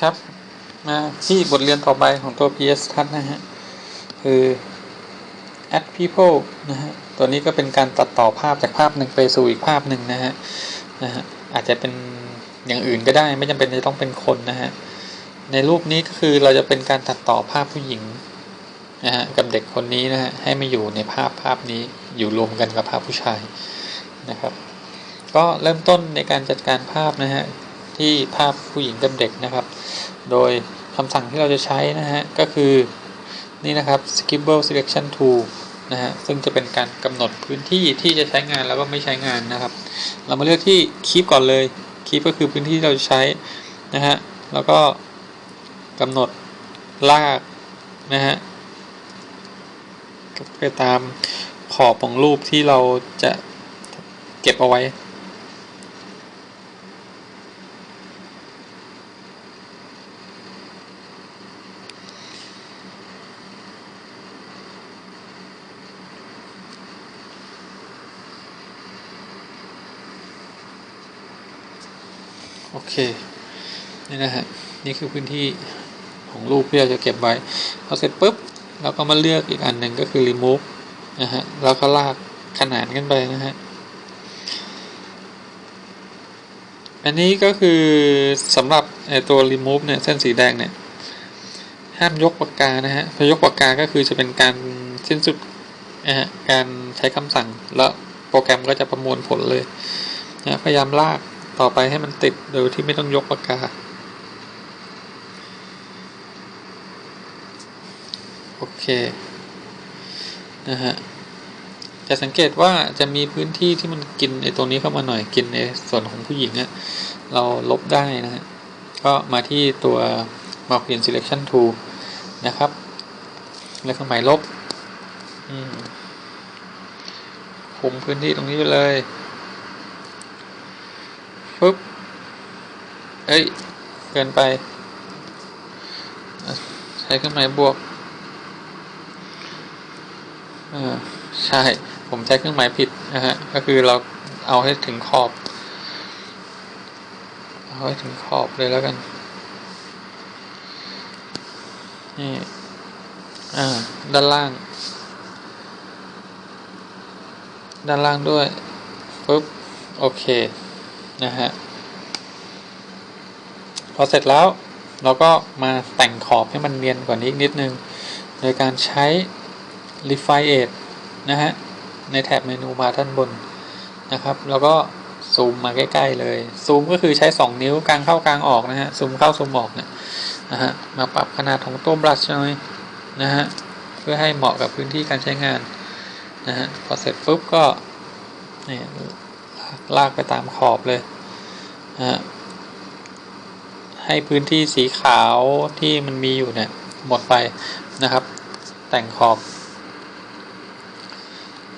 ครับมาที่บทเรียนต่อไปของตัว PS ทัศนะฮะ คือ add people นะฮะ ตัวนี้ก็เป็นการตัดต่อภาพจากภาพหนึ่งไปสู่อีกภาพหนึ่งนะฮะนะฮะอาจจะเป็นอย่างอื่นก็ได้ไม่จำเป็นจะต้องเป็นคนนะฮะ ในรูปนี้ก็คือเราจะเป็นการตัดต่อภาพผู้หญิงนะฮะกับเด็กคนนี้นะฮะให้มาอยู่ในภาพภาพนี้อยู่รวมกันกับภาพผู้ชายนะครับ ก็เริ่มต้นในการจัดการภาพนะฮะ ที่ภาพผู้หญิงกับเด็กนะครับ โดยคำสั่งที่เราจะใช้นะฮะก็คือนี่นะครับ skibble selection tool นะฮะซึ่งจะเป็นการกำหนดพื้นที่ที่จะใช้งานแล้วก็ไม่ใช้งานนะครับ เรามาเลือกที่ keep ก่อนเลย keep ก็คือพื้นที่ที่เราจะใช้นะฮะแล้วก็กำหนดลากนะฮะไปตามขอบของรูปที่เราจะเก็บเอาไว้ โอเค นี่นะฮะ นี่คือพื้นที่ของรูปที่เราจะเก็บไว้พอเสร็จปุ๊บเราก็มาเลือกอีกอันหนึ่งก็คือ remove นะฮะ แล้วก็ลากขนานกันไปนะฮะ อันนี้ก็คือสำหรับตัว remove เนี่ย เส้นสีแดงเนี่ย ห้ามยกปากกานะฮะพอยกปากกาก็คือจะเป็นการสิ้นสุดนะฮะ การใช้คำสั่งแล้วโปรแกรมก็จะประมวลผลเลยนะพยายามลาก ต่อไปให้มันติดโดยที่ไม่ต้องยกปากกา โอเค นะฮะ จะสังเกตว่าจะมีพื้นที่ที่มันกินไอ้ตรงนี้เข้ามาหน่อยกินในส่วนของผู้หญิงอะเราลบได้นะฮะ ก็มาที่ตัว Mark-in Selection Tool นะครับ แล้วเครื่องหมายลบคุมพื้นที่ตรงนี้ไปเลย ปุ๊บเอ้ย เกินไป ใช้เครื่องหมายบวกเออใช่ ผมใช้เครื่องหมายผิดนะฮะ ก็คือเราเอาให้ถึงขอบ เอาให้ถึงขอบเลยแล้วกัน นี่ อ่า ด้านล่าง ด้านล่างด้วยปุ๊บ โอเค นะฮะพอเสร็จแล้วเราก็มาแต่งขอบให้มันเนียนกว่านี้นิดนึง โดยการใช้ refine edge นะฮะ ในแถบเมนูบาร์ด้านบนนะครับ แล้วก็ซูมมาใกล้ ๆ เลย ซูมก็คือใช้ 2 นิ้วกลางเข้ากลางออกนะฮะ ซูมเข้าซูมออกเนี่ยนะฮะ มาปรับขนาดของตัวบลัชหน่อยนะฮะ เพื่อให้เหมาะกับพื้นที่การใช้งานนะฮะ พอเสร็จปุ๊บก็เนี่ย ลากไปตามขอบเลยนะฮะให้พื้นที่สีขาวที่มันมีอยู่เนี่ยหมดไปนะครับ แต่งขอบ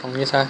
ตรงนี้ซะ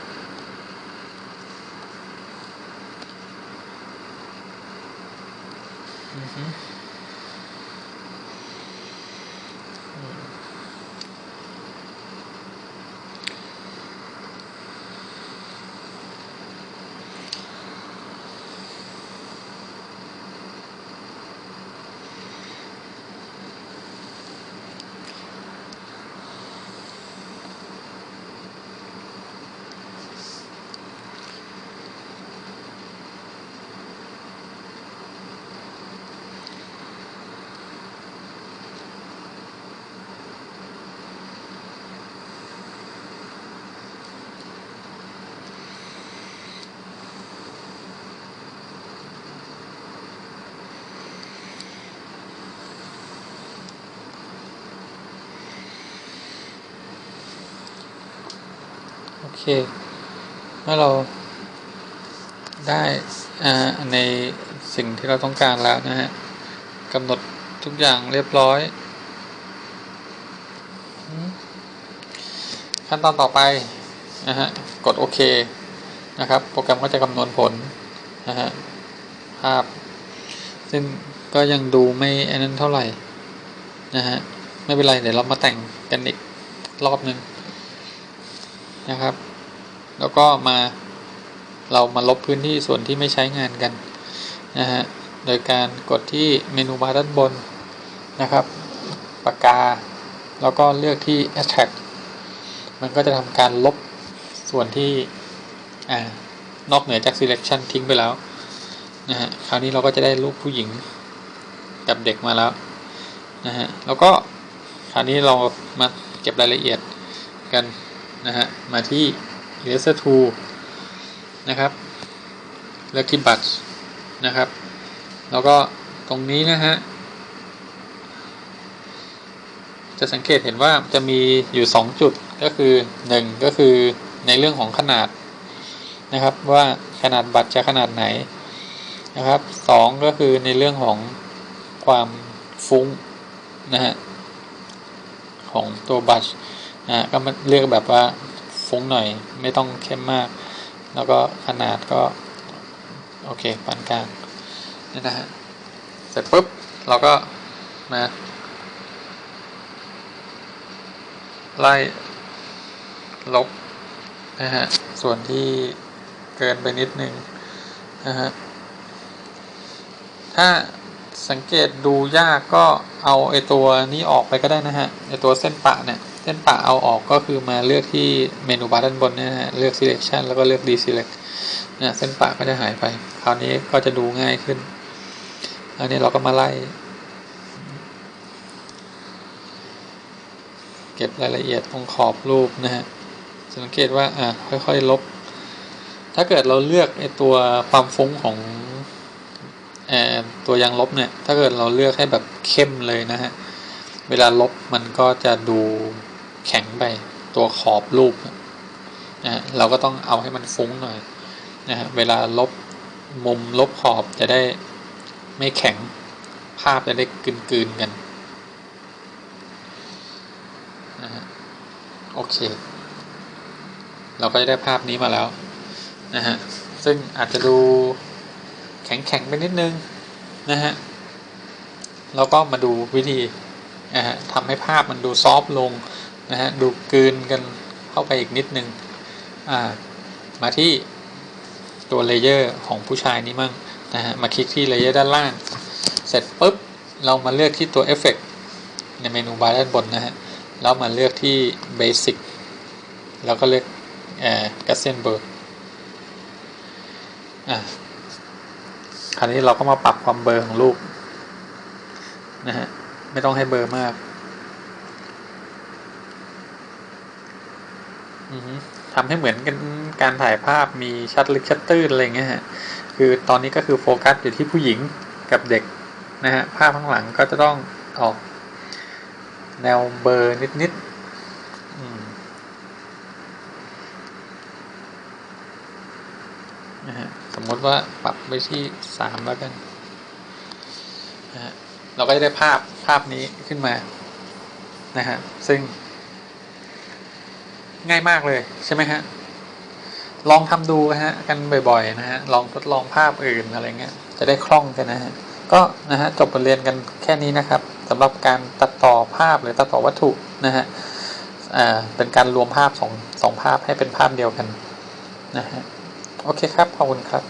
โอเค เมื่อเราได้ในสิ่งที่เราต้องการแล้วนะฮะกำหนดทุกอย่างเรียบร้อย ขั้นตอนต่อไปนะฮะกดโอเคนะครับ โปรแกรมก็จะคำนวณผลนะฮะภาพ ซึ่งก็ยังดูไม่อันนั้นเท่าไหร่นะฮะไม่เป็นไร เดี๋ยวเรามาแต่งกันอีกรอบหนึ่ง นะครับ แล้วก็มาเรามาลบพื้นที่ส่วนที่ไม่ใช้งานกันนะฮะโดยการกดที่เมนูบาร์ด้านบนนะครับ ปากกา แล้วก็เลือกที่ attract มันก็จะทำการลบส่วนที่อ่านอกเหนือจาก selection ทิ้งไปแล้วนะฮะคราวนี้เราก็จะได้รูปผู้หญิงกับเด็กมาแล้วนะฮะแล้วก็คราวนี้เรามาเก็บรายละเอียดกัน นะฮะ มาที่ eraser tool นะครับเลือกที่ batch นะครับ แล้วก็ตรงนี้นะฮะ จะสังเกตเห็นว่าจะมีอยู่ 2 จุดก็คือ 1 ก็คือในเรื่องของขนาดนะครับ ว่าขนาดบัตรจะขนาดไหนนะครับ 2 ก็คือในเรื่องของความฟุ้งนะฮะของตัวบัตร นะก็มาเลือกแบบว่าฟุ้งหน่อยไม่ต้องเข้มมาก แล้วก็ขนาดก็ โอเคปานกลางนี่นะฮะเสร็จปุ๊บเราก็มาไล่ลบนะฮะส่วนที่เกินไปนิดนึงนะฮะถ้าสังเกตดูยากก็เอาไอตัวนี้ออกไปก็ได้นะฮะไอตัวเส้นปะเนี่ย เส้นปะเอาออกก็คือมาเลือกที่เมนูบาร์ด้านบนนี่นะฮะเลือก selection แล้วก็เลือก deselect นะเส้นปะก็จะหายไป คราวนี้ก็จะดูง่ายขึ้น อันนี้เราก็มาไล่ เก็บรายละเอียดตรงขอบรูปนะฮะสังเกตว่าอ่าค่อยๆลบ ถ้าเกิดเราเลือกไอตัวความฟุ้งของอตัวยางลบเนี่ย ถ้าเกิดเราเลือกให้แบบเข้มเลยนะฮะ เวลาลบมันก็จะดู แข็งไปตัวขอบรูปนะฮะเราก็ต้องเอาให้มันฟุ้งหน่อยนะฮะเวลาลบมุมลบขอบจะได้ไม่แข็งภาพจะได้กลืนๆกันนะฮะโอเค เราก็จะได้ภาพนี้มาแล้วนะฮะซึ่งอาจจะดูแข็งๆไปนิดนึงนะฮะแล้วก็มาดูวิธีนะฮะทำให้ภาพมันดูซอฟต์ลง นะฮะดูกืนกันเข้าไปอีกนิดนึงอ่ามาที่ตัวเลเยอร์ของผู้ชายนี้มั่งนะฮะมาคลิกที่เลเยอร์ด้านล่าง เสร็จปุ๊บเรามาเลือกที่ตัวเอฟเฟกในเมนูบาร์ด้านบนนะฮะแล้วมาเลือกที่ Basic แล้วก็เลือกเอ่อ g a s s e n b e r g อะคราวนี้เราก็มาปรับความเบลอของรูปนะฮะไม่ต้องให้เบลอมากอือฮึ ทำให้เหมือนกันการถ่ายภาพมีชัดลึกชัดตื้นอะไรเงี้ยฮะคือตอนนี้ก็คือโฟกัสอยู่ที่ผู้หญิงกับเด็กนะฮะภาพข้างหลังก็จะต้องออก แนวเบอร์นิดๆอืมนะฮะสมมติว่าปรับไปที่สามแล้วกันนะฮะเราก็จะได้ภาพภาพนี้ขึ้นมานะฮะซึ่ง ง่ายมากเลยใช่ไหมฮะ ลองทำดูนะฮะกันบ่อยๆนะฮะลองทดลองภาพอื่นอะไรเงี้ยจะได้คล่องกันนะฮะก็นะฮะจบบทเรียนกันแค่นี้นะครับสำหรับการตัดต่อภาพหรือตัดต่อวัตถุนะฮะอ่าเป็นการรวมภาพสองสองภาพให้เป็นภาพเดียวกันนะฮะโอเคครับขอบคุณครับ